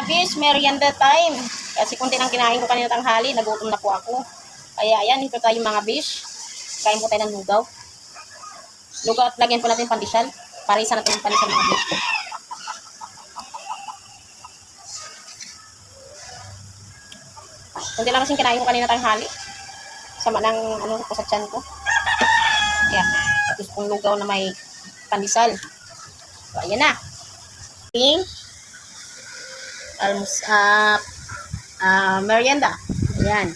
Abis, merienda time. Kasi kunti lang kinain ko kanina tanghali, nagutom na po ako. Kaya ayan, ito tayo mga bish. Kain po tayo ng lugaw. Lugaw at lagyan po natin pandesal. Para isa natin yung pandesal mga bish. Kunti lang kasi kinain ko kanina tanghali. Sama ng ano ko sa tiyan ko. Yan. Gusto kong lugaw na may pandesal. So, ayan na. Pink alms uh, uh, merienda. Ayan.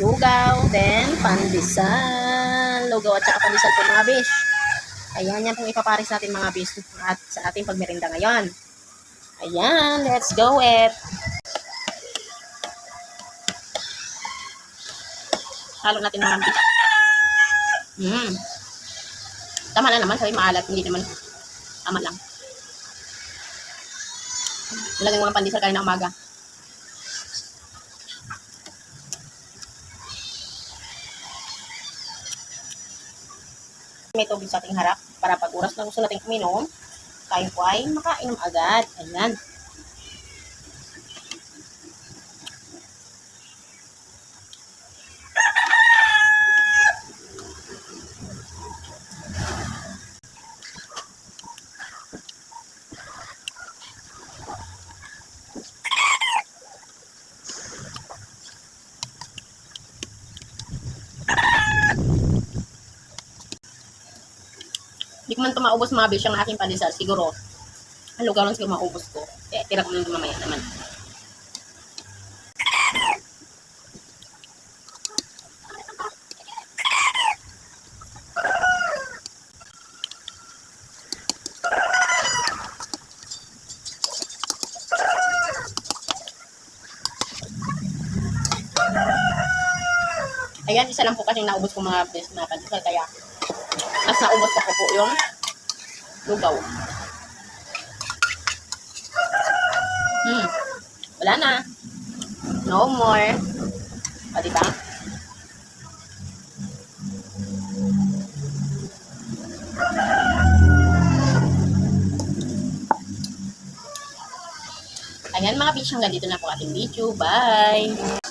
Lugaw, then pandesal. Lugaw at saka pandesal po mga bish. Ayan, yan pong ipaparis natin mga bish at sa ating pagmerienda ngayon. Ayan, let's go it. Halo natin mga bish. Mm. Tama na naman, sabi maalat, hindi naman tama lang. Nilagay mo ng pandesal kanina umaga. May tubig sa ating harap para pag oras na gusto natin uminom, tayo po ay makainom agad. Ayan. Hindi ko man ito maubos mga bish ang aking pandesal. Siguro, ang lugaw siguro maubos ko. Eh, tira ko lang mamaya naman. Ayan, isa lang po kasi naubos ko mga best na pandesal. Kaya, mas naubos ako po yung lugaw. Hmm. Wala na. No more. O, diba? Ayan mga bitch, hanggang dito na po ating video. Bye!